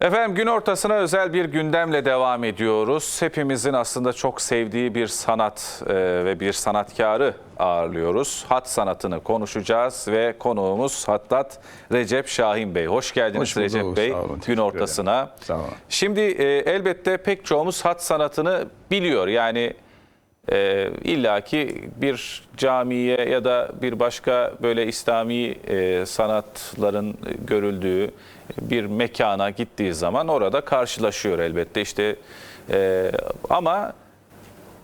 Efendim gün ortasına özel bir gündemle devam ediyoruz. Hepimizin aslında çok sevdiği bir sanat e, ve bir sanatkarı ağırlıyoruz. Hat sanatını konuşacağız ve konuğumuz Hattat Recep Şahin Bey. Hoş geldiniz Hoş bulduk, Recep Bey olun, gün ortasına. Sağ olun. Şimdi e, elbette pek çoğumuz hat sanatını biliyor. Yani e, illaki bir camiye ya da bir başka böyle İslami e, sanatların görüldüğü bir mekana gittiği zaman orada karşılaşıyor elbette işte e, ama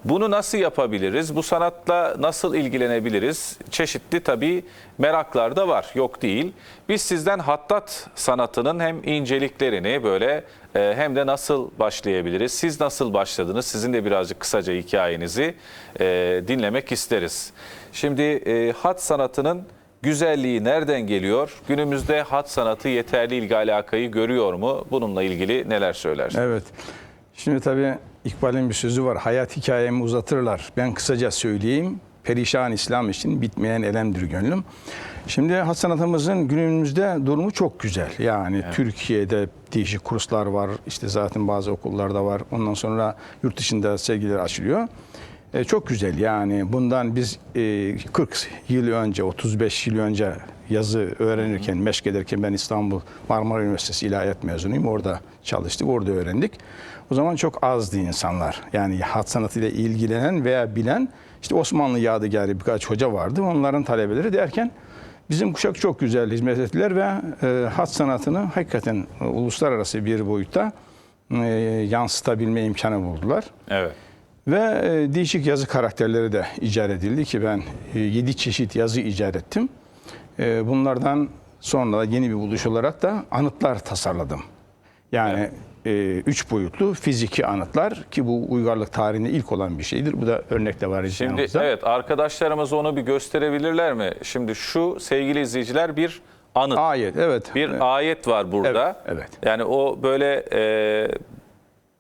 bunu nasıl yapabiliriz? Bu sanatla nasıl ilgilenebiliriz? Çeşitli tabii meraklar da var, yok değil. Biz sizden hattat sanatının hem inceliklerini böyle e, hem de nasıl başlayabiliriz? Siz nasıl başladınız? Sizin de birazcık kısaca hikayenizi e, dinlemek isteriz. Şimdi e, hat sanatının güzelliği nereden geliyor? Günümüzde hat sanatı yeterli ilgi alakayı görüyor mu? Bununla ilgili neler söylersiniz? Evet. Şimdi tabii İkbal'in bir sözü var. Hayat hikayemi uzatırlar. Ben kısaca söyleyeyim. Perişan İslam için bitmeyen elemdir gönlüm. Şimdi hat sanatımızın günümüzde durumu çok güzel. Yani Türkiye'de değişik kurslar var. İşte zaten bazı okullarda var. Ondan sonra yurt dışında sergiler açılıyor. E, çok güzel yani bundan biz e, 40 yıl önce 35 yıl önce yazı öğrenirken meşk ederken ben İstanbul Marmara Üniversitesi İlahiyat mezunuyum orada çalıştık orada öğrendik. O zaman çok azdı insanlar yani hat sanatıyla ilgilenen veya bilen işte Osmanlı yadigarı birkaç hoca vardı onların talebeleri derken Bizim kuşak çok güzel hizmet ettiler ve e, hat sanatını hakikaten e, uluslararası bir boyutta e, yansıtabilme imkanı buldular. Evet. Ve e, değişik yazı karakterleri de icat edildi ki ben 7 çeşit yazı icat ettim. E, bunlardan sonra yeni bir buluş olarak da anıtlar tasarladım. Yani e, üç boyutlu fiziki anıtlar ki bu uygarlık tarihinde ilk olan bir şeydir. Bu da örnek de var Şimdi yanımızda. evet arkadaşlarımız onu bir gösterebilirler mi? Şimdi şu sevgili izleyiciler bir anıt. Ayet evet. Bir Evet. ayet var burada. Evet, evet. Yani o böyle e,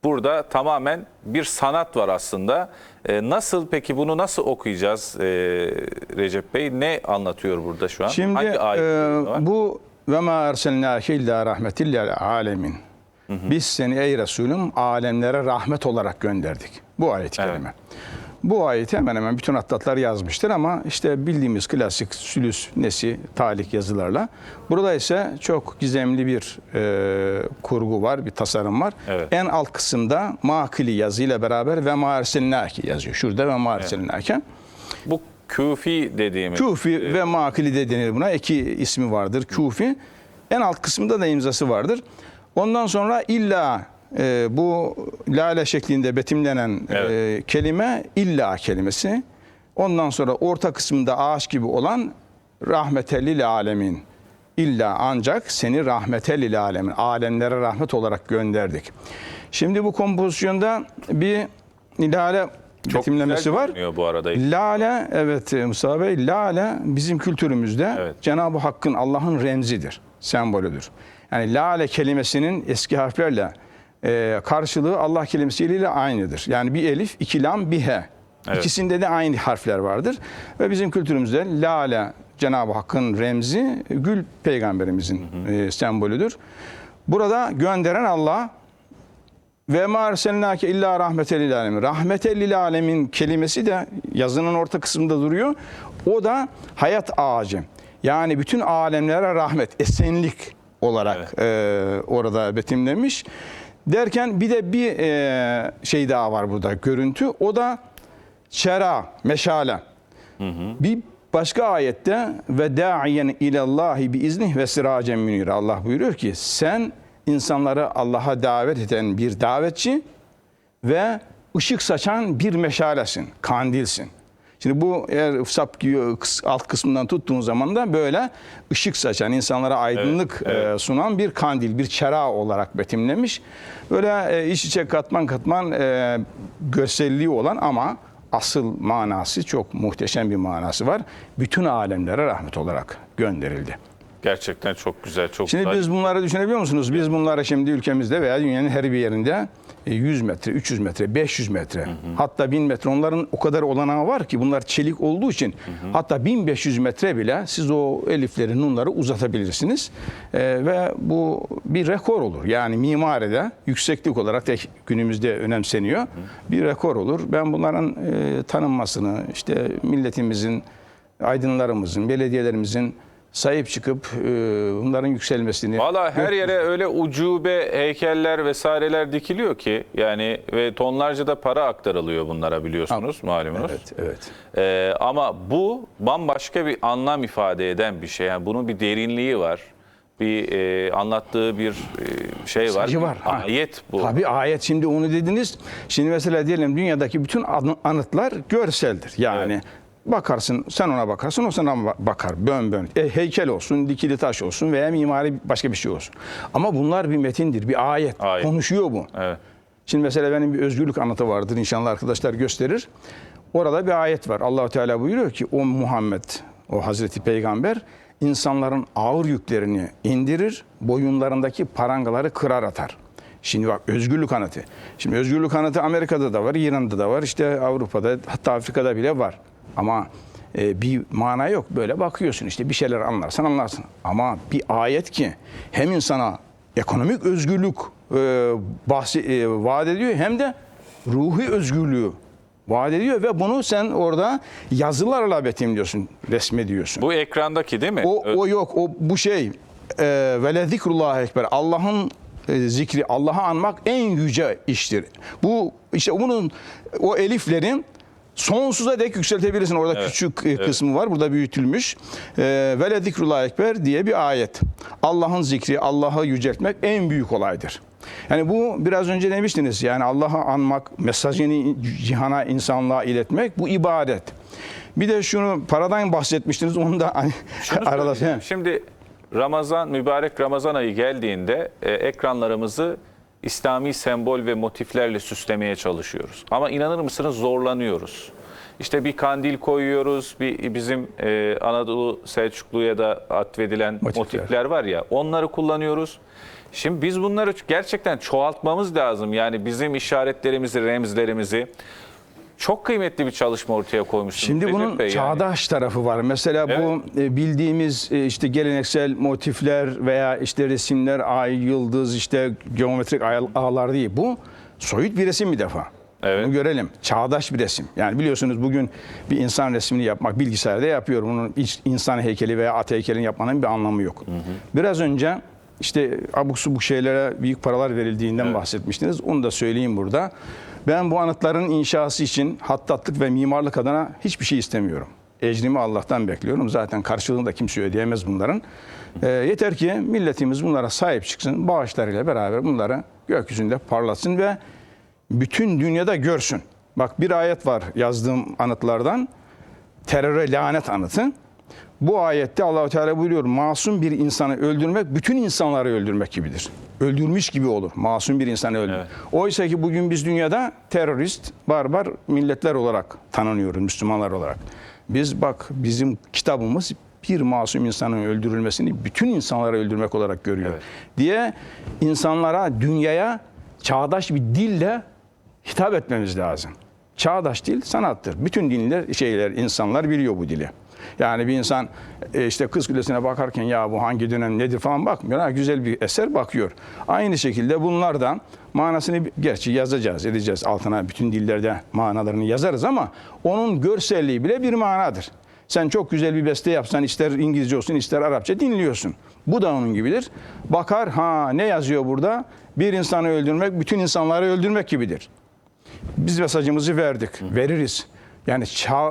burada tamamen bir sanat var aslında. E, nasıl peki bunu nasıl okuyacağız e, Recep Bey? Ne anlatıyor burada şu an? Şimdi Hangi ayet e, bu ve ma erselnâke illa rahmetillil alemin. Biz seni ey Resulüm alemlere rahmet olarak gönderdik. Bu ayet-i Evet. Bu ayeti hemen hemen bütün atlatlar yazmıştır ama işte bildiğimiz klasik sülüs, nesi, talik yazılarla. Burada ise çok gizemli bir e, kurgu var, bir tasarım var. Evet. En alt kısımda makili yazıyla beraber ve ma erselnâke yazıyor. Şurada ve ma erselnâke. Bu küfi dediğimiz. Kufi ve makili de denir buna. İki ismi vardır. Kufi. En alt kısmında da imzası vardır. Ondan sonra illa e, bu lale şeklinde betimlenen e, Evet. kelime illa kelimesi. Ondan sonra orta kısmında ağaç gibi olan rahmetellil alemin. İlla ancak seni rahmetellil alemin. Alemlere rahmet olarak gönderdik. Şimdi bu kompozisyonda bir lale Çok betimlemesi var. bu arada. Lale evet e, Mustafa Bey lale bizim kültürümüzde Evet. Cenab-ı Hakk'ın Allah'ın remzidir, sembolüdür. Yani lale kelimesinin eski harflerle e, karşılığı Allah kelimesiyle aynıdır. Yani bir elif, iki lam, bir he. Evet. İkisinde de aynı harfler vardır. Ve bizim kültürümüzde lale Cenab-ı Hakk'ın remzi, gül peygamberimizin e, sembolüdür. Burada gönderen Allah, ve ma erselnake illa rahmeten lil alemin. Rahmeten lil alemin kelimesi de yazının orta kısmında duruyor. O da hayat ağacı. Yani bütün alemlere rahmet, esenlik olarak e, orada betimlenmiş. Derken bir de bir e, şey daha var burada görüntü. O da şera, meşale. Bir başka ayette ve da'iyen ilallahi bi iznih ve siracen münir. Allah buyuruyor ki sen insanları Allah'a davet eden bir davetçi ve ışık saçan bir meşalesin, kandilsin. Şimdi bu eğer sap alt kısmından tuttuğun zaman da böyle ışık saçan, insanlara aydınlık Evet, e, sunan bir kandil, bir çera olarak betimlemiş. Böyle e, iç içe katman katman e, görselliği olan ama asıl manası çok muhteşem bir manası var. Bütün alemlere rahmet olarak gönderildi. Gerçekten çok güzel, çok Şimdi güzel. biz bunları düşünebiliyor musunuz? Biz bunları şimdi ülkemizde veya dünyanın her bir yerinde 100 metre, 300 metre, 500 metre, hatta 1000 metre onların o kadar olanağı var ki bunlar çelik olduğu için hatta 1500 metre bile siz o elifleri, nunları uzatabilirsiniz. E, ve bu bir rekor olur. Yani mimaride yükseklik olarak da günümüzde önemseniyor. Bir rekor olur. Ben bunların e, tanınmasını, işte milletimizin, aydınlarımızın, belediyelerimizin sahip çıkıp e, bunların yükselmesini Valla her yere öyle ucube heykeller vesaireler dikiliyor ki yani ve tonlarca da para aktarılıyor bunlara biliyorsunuz malumunuz. Evet, evet. Ee, ama bu bambaşka bir anlam ifade eden bir şey. Yani bunun bir derinliği var. Bir e, anlattığı bir e, şey var. Bir var. Ha. Ayet bu. Tabii ayet şimdi onu dediniz. Şimdi mesela diyelim dünyadaki bütün anı- anıtlar görseldir. Yani bakarsın sen ona bakarsın o sana ba- bakar bön bön. E, heykel olsun, dikili taş olsun veya mimari başka bir şey olsun. Ama bunlar bir metindir, bir ayet. Ayet. Konuşuyor bu. Evet. Şimdi mesela benim bir özgürlük anıtı vardır inşallah arkadaşlar gösterir. Orada bir ayet var. Allahu Teala buyuruyor ki o Muhammed, o Hazreti Peygamber insanların ağır yüklerini indirir, boyunlarındaki parangaları kırar atar. Şimdi bak özgürlük anıtı. Şimdi özgürlük anıtı Amerika'da da var, İran'da da var, işte Avrupa'da hatta Afrika'da bile var. Ama e, bir mana yok. Böyle bakıyorsun işte bir şeyler anlarsan anlarsın. Ama bir ayet ki hem insana ekonomik özgürlük e, bahsi, e, vaat ediyor hem de ruhi özgürlüğü vaat ediyor ve bunu sen orada yazılarla betimliyorsun, resmediyorsun. Bu ekrandaki değil mi? O, o yok, o bu şey e, ve le zikrullah ekber. Allah'ın e, zikri, Allah'ı anmak en yüce iştir. Bu işte bunun o eliflerin sonsuza dek yükseltebilirsin. Orada Evet, küçük e, evet. kısmı var. Burada büyütülmüş. E, ve le zikrullah ekber diye bir ayet. Allah'ın zikri, Allah'ı yüceltmek en büyük olaydır. Yani bu biraz önce demiştiniz. Yani Allah'ı anmak, mesajını cihana, insanlığa iletmek bu ibadet. Bir de şunu paradan bahsetmiştiniz. Onu da hani arada. Şimdi Ramazan, mübarek Ramazan ayı geldiğinde e, ekranlarımızı İslami sembol ve motiflerle süslemeye çalışıyoruz. Ama inanır mısınız zorlanıyoruz. İşte bir kandil koyuyoruz, bir bizim e, Anadolu Selçuklu'ya da atfedilen Motifler. motifler var ya onları kullanıyoruz. Şimdi biz bunları gerçekten çoğaltmamız lazım. Yani bizim işaretlerimizi, remzlerimizi çok kıymetli bir çalışma ortaya koymuşsunuz. Şimdi Recep bunun Bey yani. çağdaş tarafı var. Mesela bu e, bildiğimiz e, işte geleneksel motifler veya işte resimler, ay, yıldız, işte geometrik ağlar değil. Bu soyut bir resim bir defa. Evet. Bunu görelim. Çağdaş bir resim. Yani biliyorsunuz bugün bir insan resmini yapmak bilgisayarda yapıyor. Bunun insan heykeli veya at heykelini yapmanın bir anlamı yok. Biraz önce işte abuk subuk şeylere büyük paralar verildiğinden bahsetmiştiniz. Onu da söyleyeyim burada. Ben bu anıtların inşası için hattatlık ve mimarlık adına hiçbir şey istemiyorum. Ecrimi Allah'tan bekliyorum. Zaten karşılığını da kimse ödeyemez bunların. Ee, yeter ki milletimiz bunlara sahip çıksın. Bağışlarıyla beraber bunları gökyüzünde parlatsın ve bütün dünyada görsün. Bak bir ayet var yazdığım anıtlardan. Teröre lanet anıtı. Bu ayette Allahu Teala buyuruyor masum bir insanı öldürmek bütün insanları öldürmek gibidir. Öldürmüş gibi olur. Masum bir insanı öldürmek. Evet. Oysa ki bugün biz dünyada terörist, barbar milletler olarak tanınıyoruz Müslümanlar olarak. Biz bak bizim kitabımız bir masum insanın öldürülmesini bütün insanları öldürmek olarak görüyor. Evet. Diye insanlara, dünyaya çağdaş bir dille hitap etmemiz lazım. Çağdaş dil sanattır. Bütün dinler, şeyler, insanlar biliyor bu dili. Yani bir insan e, işte Kız Kulesi'ne bakarken ya bu hangi dönem nedir falan bakmıyor. Ha, güzel bir eser bakıyor. Aynı şekilde bunlar da manasını gerçi yazacağız, edeceğiz. Altına bütün dillerde manalarını yazarız ama onun görselliği bile bir manadır. Sen çok güzel bir beste yapsan ister İngilizce olsun ister Arapça dinliyorsun. Bu da onun gibidir. Bakar ha ne yazıyor burada? Bir insanı öldürmek bütün insanları öldürmek gibidir. Biz mesajımızı verdik, veririz. Yani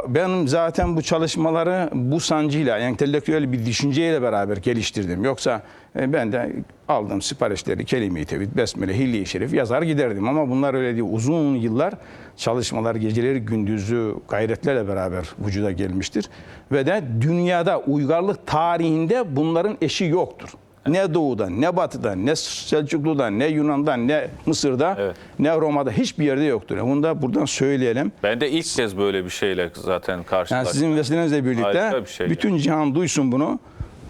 ben zaten bu çalışmaları bu sancıyla, entelektüel bir düşünceyle beraber geliştirdim. Yoksa e, ben de aldım siparişleri, kelime-i tevhid, besmele, hilli-i şerif yazar giderdim. Ama bunlar öyle değil. Uzun yıllar çalışmalar, geceleri gündüzü gayretlerle beraber vücuda gelmiştir. Ve de dünyada uygarlık tarihinde bunların eşi yoktur. Ne doğuda, ne batıda, ne Selçuklu'da, ne Yunan'da, ne Mısır'da, Evet. ne Roma'da hiçbir yerde yoktur. Yani Bunu da buradan söyleyelim. Ben de ilk kez böyle bir şeyle zaten Yani karşılaştım. sizin vesilenizle birlikte Harika bir şey bütün cihan duysun bunu.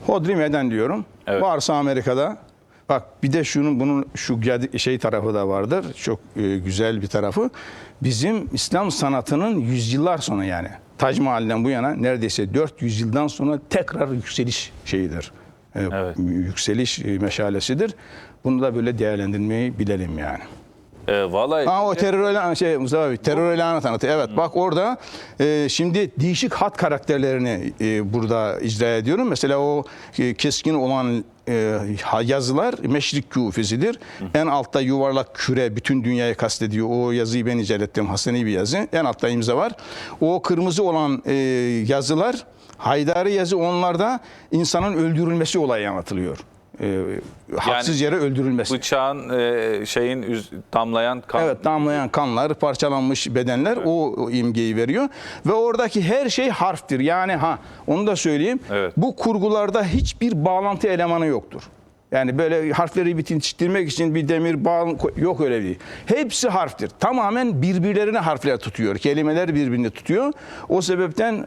Hodri meydan diyorum. Evet. Varsa Amerika'da, Bak bir de şunun bunun şu şey tarafı da vardır. Çok e, güzel bir tarafı. Bizim İslam sanatının yüzyıllar sonra yani Tac Mahal'den bu yana neredeyse 400 yıldan sonra tekrar yükseliş şeyidir. E, Evet. Yükseliş meşalesidir. Bunu da böyle değerlendirmeyi bilelim yani. E, vallahi Ha o terör ilanı şey Mustafa abi terör ilanı tanıtı. Evet bak orada e, şimdi değişik hat karakterlerini e, burada icra ediyorum. Mesela o e, keskin olan e, yazılar meşrik küfesidir. En altta yuvarlak küre bütün dünyayı kastediyor. O yazıyı ben icat ettim. Hasani bir yazı. En altta imza var. O kırmızı olan e, yazılar Haydari yazı onlarda insanın öldürülmesi olayı anlatılıyor. E, haksız yere öldürülmesi. bıçağın e, şeyin üz- damlayan kan. Evet damlayan kanlar, parçalanmış bedenler o, o imgeyi veriyor. Ve oradaki her şey harftir. Yani ha onu da söyleyeyim. Evet. Bu kurgularda hiçbir bağlantı elemanı yoktur. Yani böyle harfleri bitiştirmek için bir demir bağ yok öyle değil. Hepsi harftir. Tamamen birbirlerine harfler tutuyor. Kelimeler birbirini tutuyor. O sebepten e,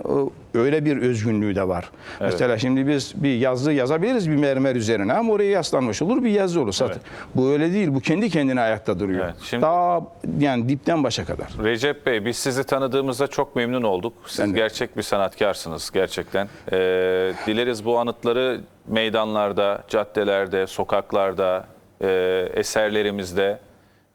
öyle bir özgünlüğü de var. Mesela şimdi biz bir yazı yazabiliriz bir mermer üzerine ama oraya yaslanmış olur bir yazı olur. Satır. Bu öyle değil. Bu kendi kendine ayakta duruyor. Evet, şimdi- Daha yani dipten başa kadar. Recep Bey biz sizi tanıdığımızda çok memnun olduk. Siz Ben de. gerçek bir sanatkarsınız gerçekten. Ee, dileriz bu anıtları meydanlarda, caddelerde, sokaklarda, e, eserlerimizde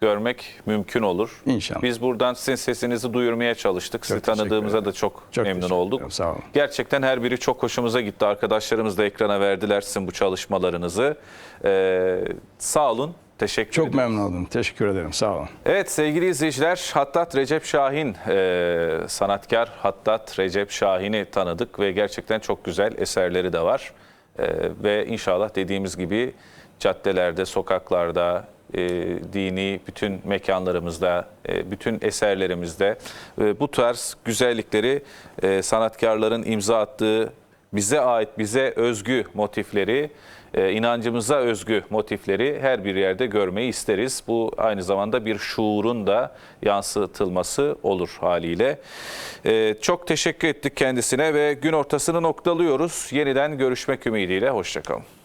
görmek mümkün olur. İnşallah. Biz buradan sizin sesinizi duyurmaya çalıştık. Sizi teşekkür tanıdığımıza da çok, Çok memnun olduk. ederim, sağ olun. Gerçekten her biri çok hoşumuza gitti. Arkadaşlarımız da ekrana verdiler sizin bu çalışmalarınızı. Ee, sağ olun. Teşekkür Çok ediyorum. memnun oldum. Teşekkür ederim. Sağ olun. Evet sevgili izleyiciler Hattat Recep Şahin e, sanatkar Hattat Recep Şahin'i tanıdık ve gerçekten çok güzel eserleri de var. E, ve inşallah dediğimiz gibi caddelerde, sokaklarda, e, dini bütün mekanlarımızda, e, bütün eserlerimizde e, bu tarz güzellikleri e, sanatkarların imza attığı bize ait, bize özgü motifleri, e, inancımıza özgü motifleri her bir yerde görmeyi isteriz. Bu aynı zamanda bir şuurun da yansıtılması olur haliyle. E, Çok teşekkür ettik kendisine ve gün ortasını noktalıyoruz. Yeniden görüşmek ümidiyle. Hoşçakalın.